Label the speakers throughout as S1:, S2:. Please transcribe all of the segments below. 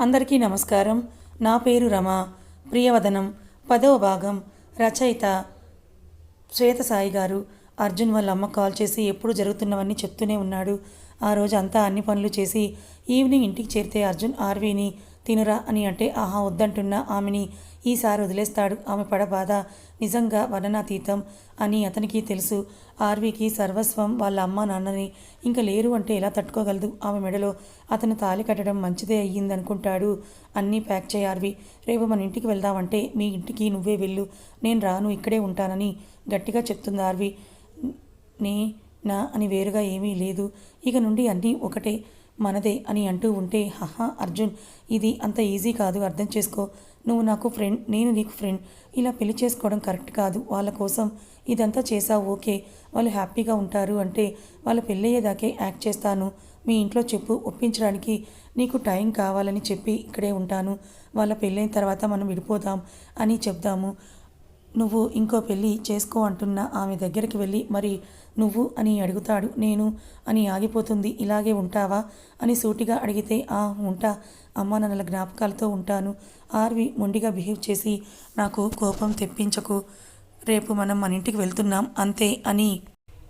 S1: అందరికీ నమస్కారం. నా పేరు రమ. ప్రియవదనం. పదవ భాగం. రచయిత శ్వేతసాయి గారు. అర్జున్ వాళ్ళ అమ్మ కాల్ చేసి ఎప్పుడు జరుగుతున్నవన్నీ చెప్తూనే ఉన్నాడు. ఆ రోజు అంతా అన్ని పనులు చేసి ఈవినింగ్ ఇంటికి చేరితే అర్జున్ ఆర్వీని తినురా అని అంటే ఆహా వద్దంటున్న ఆమెని ఈసారి వదిలేస్తాడు. ఆమె పడ బాధ. నిజంగా వర్ణనాతీతం అని అతనికి తెలుసు. ఆర్వీకి సర్వస్వం వాళ్ళ అమ్మ నాన్నని ఇంకా లేరు అంటే ఎలా తట్టుకోగలదు? ఆమె మెడలో అతను తాలి కట్టడం మంచిదే అయ్యిందనుకుంటాడు అన్నీ ప్యాక్ చేయి ఆర్వి. రేపు మన ఇంటికి వెళ్దామంటే మీ ఇంటికి నువ్వే వెళ్ళు. నేను రాను ఇక్కడే ఉంటానని గట్టిగా చెప్తుంది ఆర్వి. నే నా అని వేరుగా ఏమీ లేదు. ఇక నుండి అన్నీ ఒకటే మనదే అని అంటూ ఉంటే హహా అర్జున్ ఇది అంత ఈజీ కాదు అర్థం చేసుకో. నువ్వు నాకు ఫ్రెండ్ నేను నీకు ఫ్రెండ్ ఇలా పెళ్ళి చేసుకోవడం కరెక్ట్ కాదు. వాళ్ళ కోసం ఇదంతా చేసావు ఓకే. వాళ్ళు హ్యాపీగా ఉంటారు అంటే వాళ్ళ పెళ్ళయ్యేదాకే యాక్ట్ చేస్తాను. మీ ఇంట్లో చెప్పు ఒప్పించడానికి నీకు టైం కావాలని చెప్పి ఇక్కడే ఉంటాను. వాళ్ళ పెళ్ళైన తర్వాత మనం విడిపోదాం అని చెప్దాము. నువ్వు ఇంకో పెళ్ళి చేసుకో అంటున్న ఆమె దగ్గరికి వెళ్ళి మరి నువ్వు అని అడుగుతాడు. నేను అని ఆగిపోతుంది. ఇలాగే ఉంటావా అని సూటిగా అడిగితే ఆ ఉంటా. అమ్మా నాన్నల జ్ఞాపకాలతో ఉంటాను. ఆర్వి మొండిగా బిహేవ్ చేసి నాకు కోపం తెప్పించకు. రేపు మనం మన ఇంటికి వెళ్తున్నాం అంతే అని.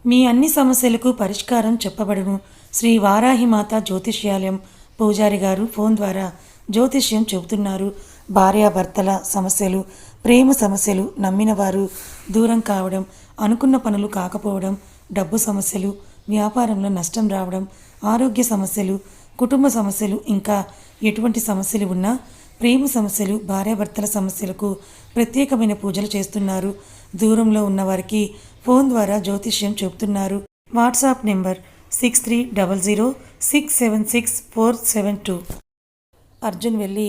S1: మీ అన్ని సమస్యలకు పరిష్కారం చెప్పబడును. శ్రీ వారాహిమాత జ్యోతిష్యాలయం పూజారి గారు ఫోన్ ద్వారా జ్యోతిష్యం చెబుతున్నారు. భార్యాభర్తల సమస్యలు ప్రేమ సమస్యలు నమ్మినవారు దూరం కావడం అనుకున్న పనులు కాకపోవడం డబ్బు సమస్యలు వ్యాపారంలో నష్టం రావడం ఆరోగ్య సమస్యలు కుటుంబ సమస్యలు ఇంకా ఎటువంటి సమస్యలు ఉన్నా ప్రేమ సమస్యలు భార్యాభర్తల సమస్యలకు ప్రత్యేకమైన పూజలు చేస్తున్నారు. దూరంలో ఉన్నవారికి ఫోన్ ద్వారా జ్యోతిష్యం చెబుతున్నారు. WhatsApp number six three double zero six seven six four seven two Arjun వెళ్ళి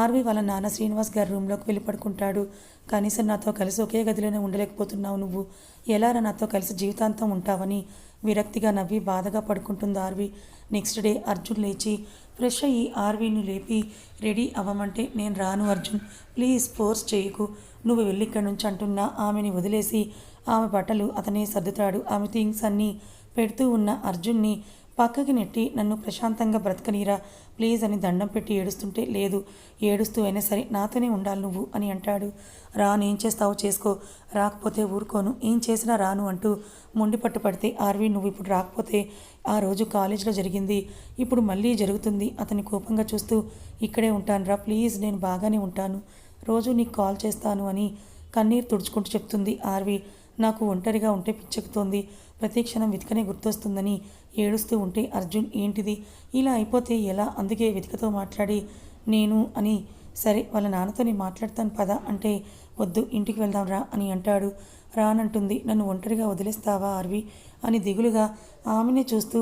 S1: ఆర్వి వాళ్ళ నాన్న శ్రీనివాస్ గారి రూమ్లోకి వెళ్ళి పడుకుంటాడు. కనీసం నాతో కలిసి ఒకే గదిలోనే ఉండలేకపోతున్నావు నువ్వు. ఎలారా నాతో కలిసి జీవితాంతం ఉంటావని విరక్తిగా నవ్వి బాధగా పడుకుంటుంది ఆర్వి. నెక్స్ట్ డే అర్జున్ లేచి ఫ్రెష్ అయ్యి ఆర్వీని లేపి రెడీ అవ్వమంటే నేను రాను అర్జున్. ప్లీజ్ ఫోర్స్ చేయకు. నువ్వు వెళ్ళి ఇక్కడి నుంచి అంటున్నా ఆమెని వదిలేసి ఆమె బట్టలు అతనే సర్దుతాడు. ఆమె థింగ్స్ అన్నీ పెడుతూ ఉన్న అర్జున్ని పక్కకి నెట్టి నన్ను ప్రశాంతంగా బ్రతకనీరా. ప్లీజ్ అని దండం పెట్టి ఏడుస్తుంటే లేదు ఏడుస్తూ అయినా సరే నాతోనే ఉండాలి నువ్వు అని అంటాడు. రాను ఏం చేస్తావో చేసుకో. రాకపోతే ఊరుకోను. ఏం చేసినా రాను అంటూ మొండి పట్టు పడితే ఆర్వి నువ్వు ఇప్పుడు రాకపోతే ఆ రోజు కాలేజీలో జరిగింది. ఇప్పుడు మళ్ళీ జరుగుతుంది. అతని కోపంగా చూస్తూ ఇక్కడే ఉంటాను రా ప్లీజ్ నేను బాగానే ఉంటాను. రోజు నీకు కాల్ చేస్తాను అని కన్నీరు తుడుచుకుంటూ చెప్తుంది ఆర్వి. నాకు ఒంటరిగా ఉంటే పిచ్చెక్కుతోంది. ప్రతి క్షణం వెతికనే గుర్తొస్తుందని ఏడుస్తూ ఉంటే అర్జున్ ఏంటిది? ఇలా అయిపోతే ఎలా? అందుకే వెతికతో మాట్లాడి నేను అని సరే వాళ్ళ నాన్నతో నేను మాట్లాడతాను పద అంటే వద్దు ఇంటికి వెళ్దాం రా అని అంటాడు. రానంటుంది నన్ను ఒంటరిగా వదిలేస్తావా అర్వి? అని దిగులుగా ఆమెనే చూస్తూ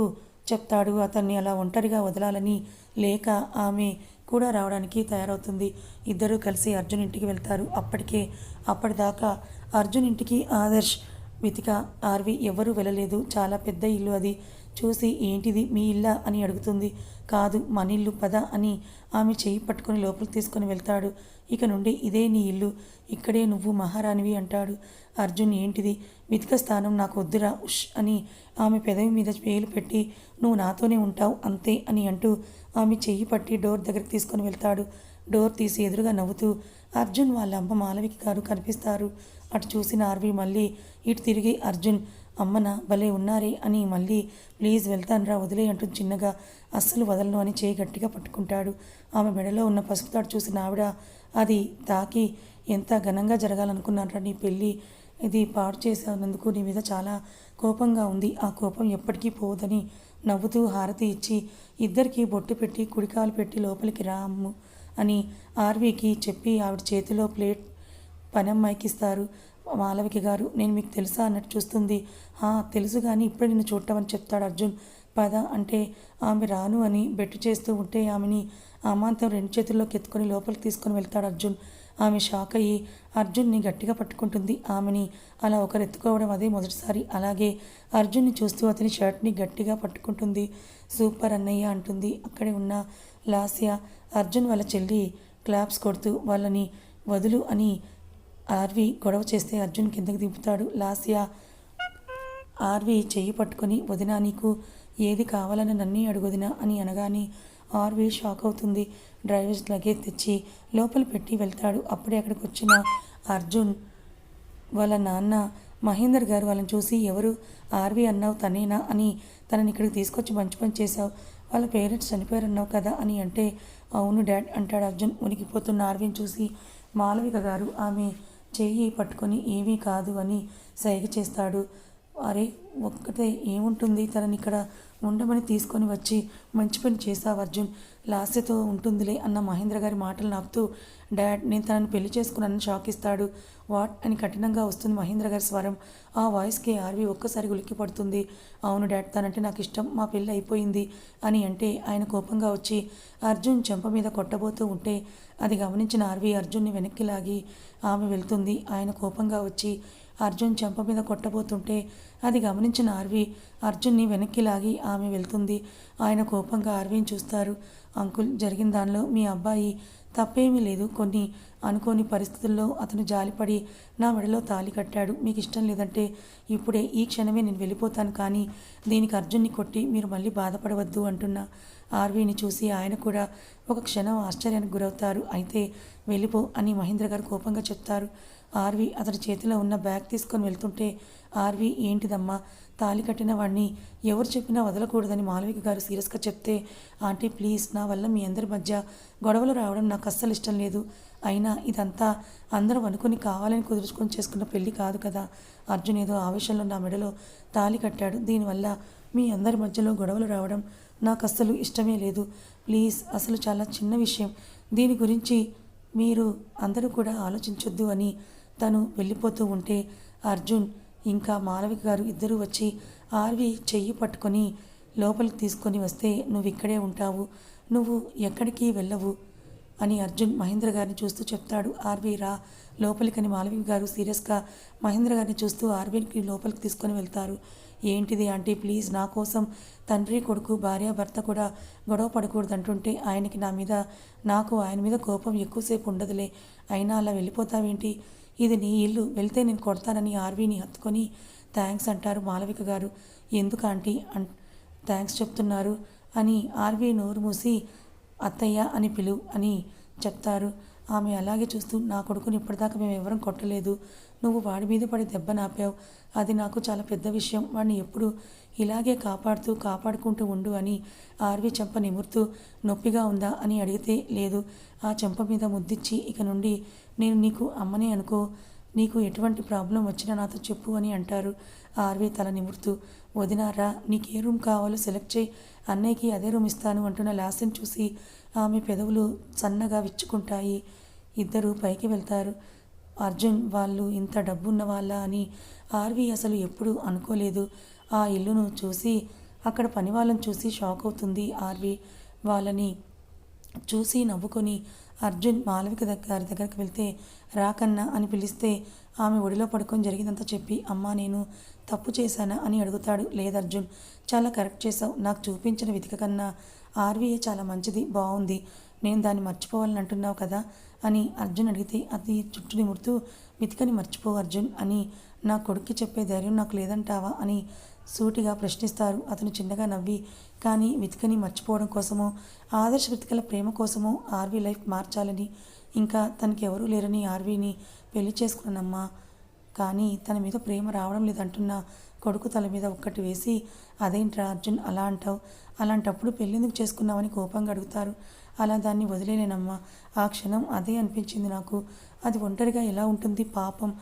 S1: చెప్తాడు. అతన్ని అలా ఒంటరిగా వదలాలని లేక ఆమె కూడా రావడానికి తయారవుతుంది. ఇద్దరూ కలిసి అర్జున్ ఇంటికి వెళ్తారు. అప్పటికే అప్పటిదాకా అర్జున్ ఇంటికి ఆదర్శ్ వెతిక ఆర్వి ఎవరూ వెళ్ళలేదు. చాలా పెద్ద ఇల్లు అది. చూసి ఏంటిది మీ ఇల్లా అని అడుగుతుంది. కాదు మన ఇల్లు పద అని ఆమె చేయి పట్టుకొని లోపలికి తీసుకొని వెళ్తాడు. ఇక నుండి ఇదే నీ ఇల్లు ఇక్కడే నువ్వు మహారాణివి అంటాడు. అర్జున్ ఏంటిది? మితిక స్థానం నాకు వద్దురా ఉష్ అని ఆమె పెదవి మీద వేలు పెట్టి నువ్వు నాతోనే ఉంటావు అంతే అని అంటూ ఆమె చెయ్యి పట్టి డోర్ దగ్గరికి తీసుకొని వెళ్తాడు. డోర్ తీసి ఎదురుగా నవ్వుతూ అర్జున్ వాళ్ళ అమ్మ మాలవిక గారు కనిపిస్తారు. అటు చూసిన ఆర్వి మళ్ళీ ఇటు తిరిగి అర్జున్ అమ్మన భలే ఉన్నారే అని మళ్ళీ ప్లీజ్ వెళ్తానురా వదిలే అంటూ చిన్నగా. అస్సలు వదలను అని చేయి గట్టిగా పట్టుకుంటాడు. ఆమె మెడలో ఉన్న పసుపు తాడు చూసిన ఆవిడ అది తాకి ఎంత ఘనంగా జరగాలనుకున్నారా నీ పెళ్ళి. ఇది పాడు చేసినందుకు నీ మీద చాలా కోపంగా ఉంది. ఆ కోపం ఎప్పటికీ పోదని నవ్వుతూ హారతి ఇచ్చి ఇద్దరికి బొట్టు పెట్టి కుడికాలు పెట్టి లోపలికి రాము అని ఆర్వీకి చెప్పి ఆవిడ చేతిలో ప్లేట్ పనమ్మాయికిస్తారు. మాలవిక గారు నేను మీకు తెలుసా అన్నట్టు చూస్తుంది. తెలుసు కానీ ఇప్పుడే నిన్ను చూడటమని చెప్తాడు అర్జున్. పద అంటే ఆమె రాను అని బెట్టు చేస్తూ ఉంటే ఆమెని అమాంతం రెండు చేతుల్లోకి ఎత్తుకొని లోపలికి తీసుకొని వెళ్తాడు అర్జున్. ఆమె షాక్ అయ్యి అర్జున్ని గట్టిగా పట్టుకుంటుంది. ఆమెని అలా ఒకరు ఎత్తుకోవడం అదే మొదటిసారి. అలాగే అర్జున్ని చూస్తూ అతని షర్ట్ని గట్టిగా పట్టుకుంటుంది. సూపర్ అన్నయ్య అంటుంది. అక్కడే ఉన్న లాస్య అర్జున్ వాళ్ళ చెల్లి క్లాప్స్ కొడుతూ వాళ్ళని వదులు అని ఆర్వి గొడవ చేస్తే అర్జున్ కిందకి దింపుతాడు. లాస్య ఆర్వి చెయ్యి పట్టుకొని వదిన నీకు ఏది కావాలని నన్ను అడుగుదినా అని అనగానే ఆర్వి షాక్ అవుతుంది. డ్రైవర్స్ లగేజ్ తెచ్చి లోపల పెట్టి వెళ్తాడు. అప్పుడే అక్కడికి వచ్చిన అర్జున్ వాళ్ళ నాన్న మహేందర్ గారు వాళ్ళని చూసి ఎవరు? ఆర్వి అన్నావు తనేనా అని తనని ఇక్కడికి తీసుకొచ్చి మంచి పని చేశావు. వాళ్ళ పేరెంట్స్ చనిపోయారన్నావు కదా అని అంటే అవును డాడ్ అంటాడు అర్జున్ ఉనికిపోతున్న ఆర్విని చూసి. మాలవిక గారు ఆమె చెయ్యి పట్టుకొని ఏమీ కాదు అని సైగ చేస్తాడు. అరే ఒక్కటే ఏముంటుంది? తనని ఇక్కడ ఉండమని తీసుకొని వచ్చి మంచి పని చేశావు అర్జున్. లాస్యతో ఉంటుందిలే అన్న మహేంద్ర గారి మాటలు నాకుతూ డాడ్ నేను తనని పెళ్ళి చేసుకున్నానని షాక్ ఇస్తాడు వాట్ అని కఠినంగా వస్తుంది మహేంద్ర గారి స్వరం. ఆ వాయిస్కి ఆర్వి ఒక్కసారి ఉలిక్కి పడుతుంది. అవును డాడ్ తనంటే నాకు ఇష్టం. మా పెళ్ళి అయిపోయింది అని అంటే ఆయన కోపంగా వచ్చి అర్జున్ చెంప మీద కొట్టబోతూ ఉంటే అది గమనించిన ఆర్వి అర్జున్ని వెనక్కి లాగి ఆమె వెళ్తుంది ఆయన కోపంగా వచ్చి అర్జున్ చెంప మీద కొట్టబోతుంటే అది గమనించిన ఆర్వి అర్జున్ని వెనక్కి లాగి ఆమె వెళ్తుంది. ఆయన కోపంగా ఆర్విని చూస్తారు. అంకుల్ జరిగిన దానిలో మీ అబ్బాయి తప్పేమీ లేదు కొన్ని అనుకోని పరిస్థితుల్లో అతను జాలిపడి నా మెడలో తాళి కట్టాడు. మీకు ఇష్టం లేదంటే ఇప్పుడే ఈ క్షణమే నేను వెళ్ళిపోతాను కానీ దీనికి అర్జున్ని కొట్టి మీరు మళ్ళీ బాధపడవద్దు అంటున్న ఆర్వీని చూసి ఆయన కూడా ఒక క్షణం ఆశ్చర్యానికి గురవుతారు. అయితే వెళ్ళిపో అని మహేంద్ర గారు కోపంగా చెప్తారు. ఆర్వి అతడి చేతిలో ఉన్న బ్యాగ్ తీసుకొని వెళ్తుంటే ఆర్వి ఏంటిదమ్మా? తాళి కట్టిన వాడిని ఎవరు చెప్పినా వదలకూడదని మాలవిక గారు సీరియస్గా చెప్తే ఆంటీ ప్లీజ్ నా వల్ల మీ అందరి మధ్య గొడవలు రావడం నాకు అస్సలు ఇష్టం లేదు. అయినా ఇదంతా అందరం అనుకుని కావాలని కుదుర్చుకొని చేసుకున్న పెళ్ళి కాదు కదా. అర్జున్ ఏదో ఆవేశంలో నా మెడలో తాళి కట్టాడు. దీనివల్ల మీ అందరి మధ్యలో గొడవలు రావడం నాకు అస్సలు ఇష్టమే లేదు. ప్లీజ్ అసలు చాలా చిన్న విషయం. దీని గురించి మీరు అందరూ కూడా ఆలోచించొద్దు అని తను వెళ్ళిపోతూ ఉంటే అర్జున్ ఇంకా మాలవిక గారు ఇద్దరూ వచ్చి ఆర్వి చెయ్యి పట్టుకొని లోపలికి తీసుకొని వస్తే నువ్వు ఇక్కడే ఉంటావు నువ్వు ఎక్కడికి వెళ్ళవు అని అర్జున్ మహేంద్ర గారిని చూస్తూ చెప్తాడు. ఆర్వి రా లోపలికని మాలవిక గారు సీరియస్గా మహేంద్ర గారిని చూస్తూ ఆర్వీకి లోపలికి తీసుకొని వెళ్తారు. ఏంటిది ఆంటీ ప్లీజ్ నా కోసం తండ్రి కొడుకు భార్య భర్త కూడా గొడవ పడకూడదు అంటుంటే ఆయనకి నా మీద నాకు ఆయన మీద కోపం ఎక్కువసేపు ఉండదులే. అయినా అలా వెళ్ళిపోతావేంటి? ఇది నీ ఇల్లు వెళ్తే నేను కొడతానని ఆర్వీని హత్తుకొని థ్యాంక్స్ అంటారు మాలవిక గారు. ఎందుకు ఆంటీ? అన్ థ్యాంక్స్ చెప్తున్నారు అని ఆర్వీ నోరు మూసి అత్తయ్య అని పిలు అని చెప్తారు. ఆమె అలాగే చూస్తూ నా కొడుకుని ఇప్పటిదాకా మేము ఎవరం కొట్టలేదు. నువ్వు వాడి మీద పడి దెబ్బ నాపావు. అది నాకు చాలా పెద్ద విషయం. వాడిని ఎప్పుడు ఇలాగే కాపాడుతూ కాపాడుకుంటూ ఉండు అని ఆర్వి చెంప నిమురుతూ నొప్పిగా ఉందా? అని అడిగితే లేదు. ఆ చెంప మీద ముద్దిచ్చి ఇక నుండి నేను నీకు అమ్మనే అనుకో. నీకు ఎటువంటి ప్రాబ్లం వచ్చినా నాతో చెప్పు అని అంటారు ఆర్వి తల నిమురుతూ. వదినారా నీకు ఏ రూమ్ కావాలో సెలెక్ట్ చేయి. అన్నయ్యకి అదే రూమ్ ఇస్తాను అంటున్న లాస్యను చూసి ఆమె పెదవులు సన్నగా విచ్చుకుంటాయి. ఇద్దరు పైకి వెళ్తారు. అర్జున్ వాళ్ళు ఇంత డబ్బున్న వాళ్ళ అని ఆర్వి అసలు ఎప్పుడు అనుకోలేదు. ఆ ఇల్లును చూసి అక్కడ పని వాళ్ళని చూసి షాక్ అవుతుంది ఆర్వి. వాళ్ళని చూసి నవ్వుకొని అర్జున్ మాలవిక దగ్గర గారి దగ్గరికి వెళ్తే రాకన్నా అని పిలిస్తే ఆమె ఒడిలో పడుకొని జరిగిందంతా చెప్పి అమ్మా నేను తప్పు చేశానా అని అడుగుతాడు. లేదు అర్జున్ చాలా కరెక్ట్ చేసావు నాకు చూపించిన వెతిక కన్నా ఆర్వీఏ చాలా మంచిది బాగుంది. నేను దాన్ని మర్చిపోవాలని అంటున్నావు కదా అని అర్జున్ అడిగితే అది చుట్టూ నిమురుతూ వెతికని మర్చిపో అర్జున్ అని నా కొడుక్కి చెప్పే ధైర్యం నాకు లేదంటావా అని సూటిగా ప్రశ్నిస్తారు. అతను చిన్నగా నవ్వి కానీ వితికని మర్చిపోవడం కోసమో ఆదర్శ వితికల ప్రేమ కోసమో ఆర్వీ లైఫ్ మార్చాలని. ఇంకా తనకి ఎవరూ లేరని ఆర్వీని పెళ్ళి చేసుకున్నానమ్మా. కానీ తన మీద ప్రేమ రావడం లేదంటున్న కొడుకు తల మీద ఒక్కటి వేసి అదేంట్రా అర్జున్ అలా అంటావు? అలాంటప్పుడు పెళ్ళెందుకు చేసుకున్నామని కోపంగా అడుగుతారు. అలా దాన్ని వదిలేనేనమ్మా ఆ క్షణం అదే అనిపించింది నాకు. అది ఒంటరిగా ఎలా ఉంటుంది పాపం.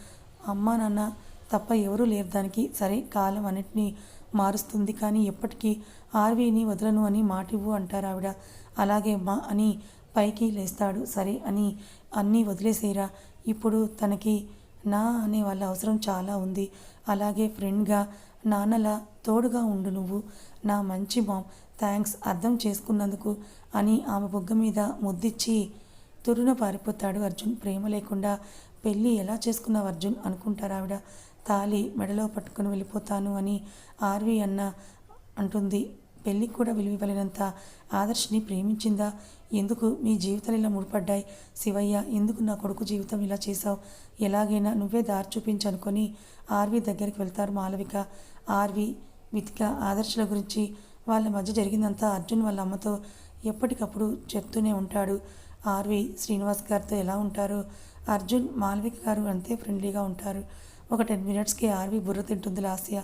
S1: అమ్మా నాన్న తప్ప ఎవరూ లేరు దానికి. సరే కాలం అన్నిటినీ మారుస్తుంది కానీ ఎప్పటికీ ఆర్వీని వదలను అని మాటివ్వు అంటారు ఆవిడ. అలాగే మా అని పైకి లేస్తాడు. సరే అని అన్నీ వదిలేసేరా. ఇప్పుడు తనకి నా అనే వాళ్ళ అవసరం చాలా ఉంది. అలాగే ఫ్రెండ్గా నాన్నలా తోడుగా ఉండు నువ్వు. నా మంచి మామ్ థ్యాంక్స్ అర్థం చేసుకున్నందుకు అని ఆమె బొగ్గ మీద ముద్దిచ్చి తురున పారిపోతాడు అర్జున్. ప్రేమ లేకుండా పెళ్ళి ఎలా చేసుకున్నావు అర్జున్? అనుకుంటారు ఆవిడ. తాలి మెడలో పట్టుకుని వెళ్ళిపోతాను అని ఆర్వి అన్న అంటుంది. పెళ్ళికి కూడా విలువివ్వలేనంత ఆదర్శ్ని ప్రేమించిందా? ఎందుకు మీ జీవితాలు ఇలా ముడిపడ్డాయి? శివయ్య ఎందుకు నా కొడుకు జీవితం ఇలా చేశావు? ఎలాగైనా నువ్వే దారి చూపించనుకొని ఆర్వి దగ్గరికి వెళ్తారు మాలవిక. ఆర్వి వితిక ఆదర్శల గురించి వాళ్ళ మధ్య జరిగిందంతా అర్జున్ వాళ్ళ అమ్మతో ఎప్పటికప్పుడు చెప్తూనే ఉంటాడు. ఆర్వి శ్రీనివాస్ గారితో ఎలా ఉంటారు? అర్జున్ మాల్విక గారు అంతే ఫ్రెండ్లీగా ఉంటారు. ఒక టెన్ మినిట్స్కి ఆర్వి బుర్ర తింటుంది లాస్య.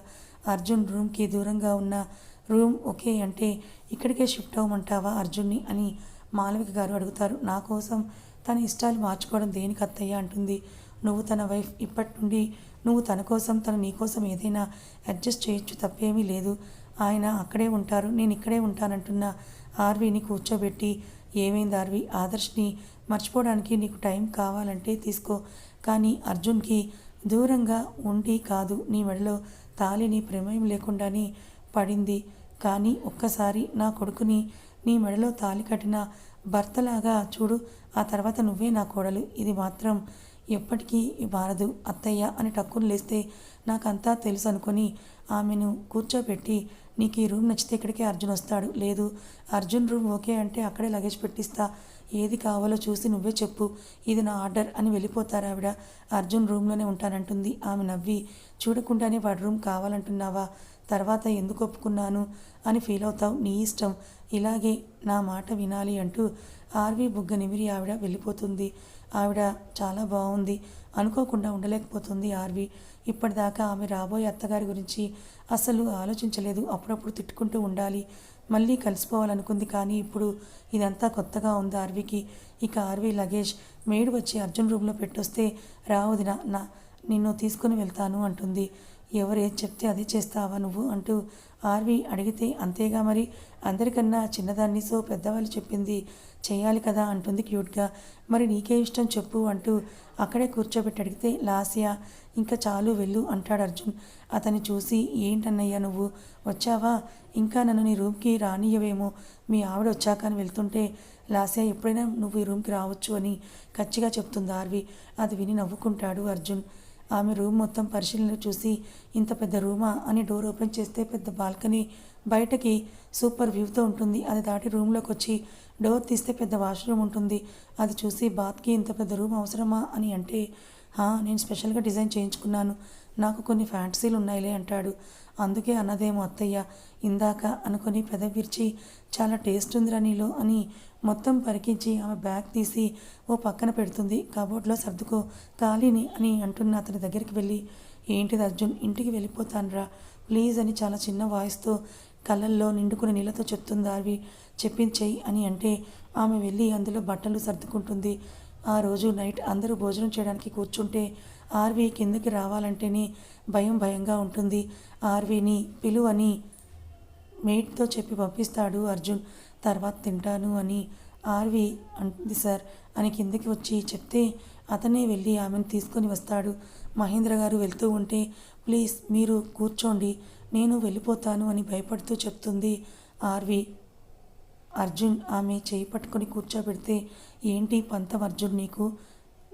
S1: అర్జున్ రూమ్కి దూరంగా ఉన్న రూమ్ ఓకే అంటే ఇక్కడికే షిఫ్ట్ అవ్వమంటావా అర్జున్ని అని మాలవిక గారు అడుగుతారు. నా కోసం తన ఇష్టాలు మార్చుకోవడం దేనికి అత్తయ్య అంటుంది. నువ్వు తన వైఫ్ ఇప్పటి నుండి నువ్వు తన కోసం తను నీ కోసం ఏదైనా అడ్జస్ట్ చేయొచ్చు తప్పేమీ లేదు. ఆయన అక్కడే ఉంటారు నేను ఇక్కడే ఉంటానంటున్న ఆర్వీని కూర్చోబెట్టి ఏమైంది ఆర్వి? ఆదర్శ్ని మర్చిపోవడానికి నీకు టైం కావాలంటే తీసుకో. కానీ అర్జున్కి దూరంగా ఉండి కాదు నీ మెడలో తాళిని ప్రమేయం లేకుండానే పడింది. కానీ ఒక్కసారి నా కొడుకుని నీ మెడలో తాళి కట్టిన భర్తలాగా చూడు ఆ తర్వాత నువ్వే నా కోడలు. ఇది మాత్రం ఎప్పటికీ మారదు అత్తయ్య అని టక్కును లేస్తే నాకంతా తెలుసు అనుకొని ఆమెను కూర్చోబెట్టి నీకు ఈ రూమ్ నచ్చితే ఇక్కడికే అర్జున్ వస్తాడు. లేదు అర్జున్ రూమ్ ఓకే అంటే అక్కడే లగేజ్ పెట్టిస్తా. ఏది కావాలో చూసి నువ్వే చెప్పు. ఇది నా ఆర్డర్ అని వెళ్ళిపోతారు ఆవిడ. అర్జున్ రూమ్లోనే ఉంటానంటుంది. ఆమె నవ్వి చూడకుండానే వాడి రూమ్ కావాలంటున్నావా? తర్వాత ఎందుకు ఒప్పుకున్నాను? అని ఫీల్ అవుతావు నీ ఇష్టం. ఇలాగే నా మాట వినాలి అంటూ ఆర్వి బుగ్గ నిమిరి ఆవిడ వెళ్ళిపోతుంది. ఆవిడ చాలా బాగుంది అనుకోకుండా ఉండలేకపోతుంది ఆర్వి. ఇప్పటిదాకా ఆమె రాబోయే అత్తగారి గురించి అసలు ఆలోచించలేదు. అప్పుడప్పుడు తిట్టుకుంటూ ఉండాలి. మళ్ళీ కలిసిపోవాలనుకుంది కానీ ఇప్పుడు ఇదంతా కొత్తగా ఉంది ఆర్వీకి. ఇక ఆర్వీ లగేజ్ మేడు వచ్చి అర్జున్ రూమ్లో పెట్టొస్తే రావదిన నా నిన్ను తీసుకుని వెళ్తాను అంటుంది. ఎవరు ఏది చెప్తే అదే చేస్తావా నువ్వు అంటూ ఆర్వి అడిగితే అంతేగా మరి? అందరికన్నా చిన్నదాన్ని సో పెద్దవాళ్ళు చెప్పింది చేయాలి కదా అంటుంది క్యూట్గా. మరి నీకే ఇష్టం చెప్పు అంటూ అక్కడే కూర్చోబెట్టి అడిగితే లాస్య ఇంకా చాలు వెళ్ళు అంటాడు అర్జున్. అతన్ని చూసి ఏంటన్నయ్యా నువ్వు? వచ్చావా? ఇంకా నన్ను నీ రూమ్కి రానియవేమో మీ ఆవిడ వచ్చాక అని వెళ్తుంటే లాస్య ఎప్పుడైనా నువ్వు ఈ రూమ్కి రావచ్చు అని ఖచ్చిగా చెప్తుంది ఆర్వి. అది విని నవ్వుకుంటాడు అర్జున్. ఆమె రూమ్ మొత్తం పరిశీలన చూసి ఇంత పెద్ద రూమా? అని డోర్ ఓపెన్ చేస్తే పెద్ద బాల్కనీ బయటకి సూపర్ వ్యూతో ఉంటుంది. అది దాటి రూమ్లోకి వచ్చి డోర్ తీస్తే పెద్ద వాష్రూమ్ ఉంటుంది. అది చూసి బాత్కి ఇంత పెద్ద రూమ్ అవసరమా అని అంటే "హా, నేను స్పెషల్గా డిజైన్ చేయించుకున్నాను. నాకు కొన్ని ఫ్యాంటసీలు ఉన్నాయిలే అంటాడు. అందుకే అన్నదేమో అత్తయ్య ఇందాక అనుకొని పెద విరిచి చాలా టేస్ట్ ఉందిరా నీలో అని మొత్తం పరికించి ఆమె బ్యాగ్ తీసి ఓ పక్కన పెడుతుంది. కబోర్డ్లో సర్దుకో ఖాళీని అని అంటున్న అతని దగ్గరికి వెళ్ళి ఏంటిది అర్జున్ ఇంటికి వెళ్ళిపోతానురా ప్లీజ్ అని చాలా చిన్న వాయిస్తో కళ్ళల్లో నిండుకున్న నీళ్ళతో చెప్తుంది అవి చెప్పించేయి అని అంటే ఆమె వెళ్ళి అందులో బట్టలు సర్దుకుంటుంది. ఆ రోజు నైట్ అందరూ భోజనం చేయడానికి కూర్చుంటే ఆర్వి కిందకి రావాలంటేనే భయం భయంగా ఉంటుంది. ఆర్విని పిలువని మేట్తో చెప్పి పంపిస్తాడు అర్జున్. తర్వాత తింటాను అని ఆర్వి అంటుంది సార్. అని కిందకి వచ్చి చెప్తే అతనే వెళ్ళి ఆమెను తీసుకొని వస్తాడు. మహేంద్ర గారు వెళ్తూ ఉంటే ప్లీజ్ మీరు కూర్చోండి. నేను వెళ్ళిపోతాను అని భయపడుతూ చెప్తుంది ఆర్వి. అర్జున్ ఆమె చేయి పట్టుకొని కూర్చోబెడితే ఏంటి పంతం అర్జున్ నీకు?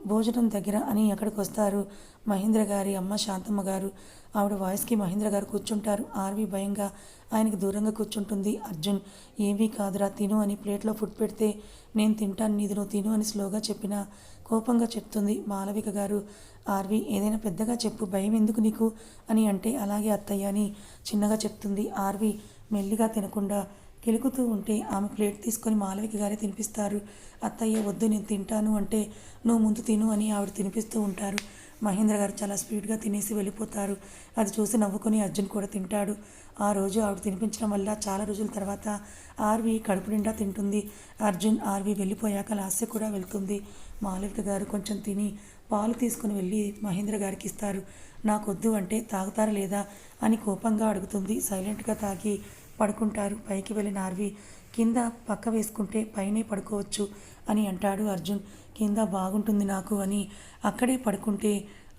S1: భోజనం దగ్గర అని ఎక్కడికి వస్తారు మహేంద్ర గారి అమ్మ శాంతమ్మ గారు. ఆవిడ వాయిస్కి మహేంద్ర గారు కూర్చుంటారు. ఆర్వి భయంగా ఆయనకి దూరంగా కూర్చుంటుంది అర్జున్. ఏమీ కాదురా తిను అని ప్లేట్లో ఫుడ్ పెడితే నేను తింటాను నీది నువ్వు తిను అని స్లోగా చెప్పిన కోపంగా చెప్తుంది మాలవిక గారు. ఆర్వి ఏదైనా పెద్దగా చెప్పు భయం ఎందుకు నీకు? అని అంటే అలాగే అత్తయ్య అని చిన్నగా చెప్తుంది ఆర్వి. మెల్లిగా తినకుండా కెలుకుతూ ఉంటే ఆమె ప్లేట్ తీసుకొని మాలవిక గారే తినిపిస్తారు. అత్తయ్య వద్దు నేను తింటాను అంటే నువ్వు ముందు తిను అని ఆవిడ తినిపిస్తూ ఉంటారు. మహేంద్ర గారు చాలా స్పీడ్గా తినేసి వెళ్ళిపోతారు. అది చూసి నవ్వుకొని అర్జున్ కూడా తింటాడు. ఆ రోజు ఆవిడ తినిపించడం వల్ల చాలా రోజుల తర్వాత ఆర్వి కడుపు నిండా తింటుంది. అర్జున్ ఆర్వి వెళ్ళిపోయాక లాస్య కూడా వెళ్తుంది. మాలవిక గారు కొంచెం తిని పాలు తీసుకుని వెళ్ళి మహేంద్ర గారికి ఇస్తారు. నాకొద్దు అంటే తాగుతారా లేదా అని కోపంగా అడుగుతుంది. సైలెంట్గా తాగి పడుకుంటారు. పైకి వెళ్ళిన ఆర్వి కింద పక్క వేసుకుంటే పైనే పడుకోవచ్చు అని అంటాడు అర్జున్. కింద బాగుంటుంది నాకు అని. అక్కడే పడుకుంటే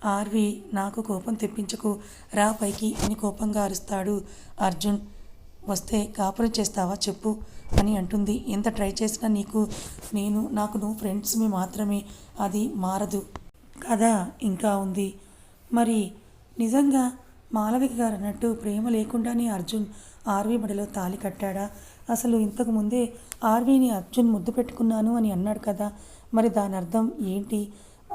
S1: ఆర్వి నాకు కోపం తెప్పించకు. రా పైకి అని కోపంగా అరుస్తాడు అర్జున్. వస్తే కాపురం చేస్తావా చెప్పు అని అంటుంది. ఎంత ట్రై చేసినా నీకు నేను నాకు నువ్వు ఫ్రెండ్స్మి మాత్రమే. అది మారదు. కదా ఇంకా ఉంది. మరి నిజంగా మాలవిక గారు అన్నట్టు ప్రేమ లేకుండానే అర్జున్ ఆర్వి మడిలో తాలి కట్టాడా? అసలు ఇంతకు ముందే ఆర్వీని అర్జున్ ముద్దు పెట్టుకున్నాను అని అన్నాడు కదా. మరి దాని అర్థం ఏంటి?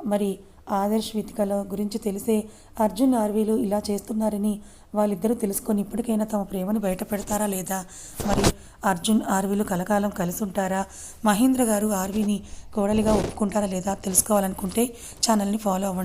S1: మరి ఆదర్శ్ వితికల గురించి తెలిసే అర్జున్ ఆర్వీలు ఇలా చేస్తున్నారని వాళ్ళిద్దరూ తెలుసుకొని ఇప్పటికైనా తమ ప్రేమను బయట పెడతారా లేదా? మరి అర్జున్ ఆర్వీలు కలకాలం కలిసి ఉంటారా మహేంద్ర గారు ఆర్వీని కోడలిగా ఒప్పుకుంటారా లేదా తెలుసుకోవాలనుకుంటే ఛానల్ని ఫాలో అవ్వండి.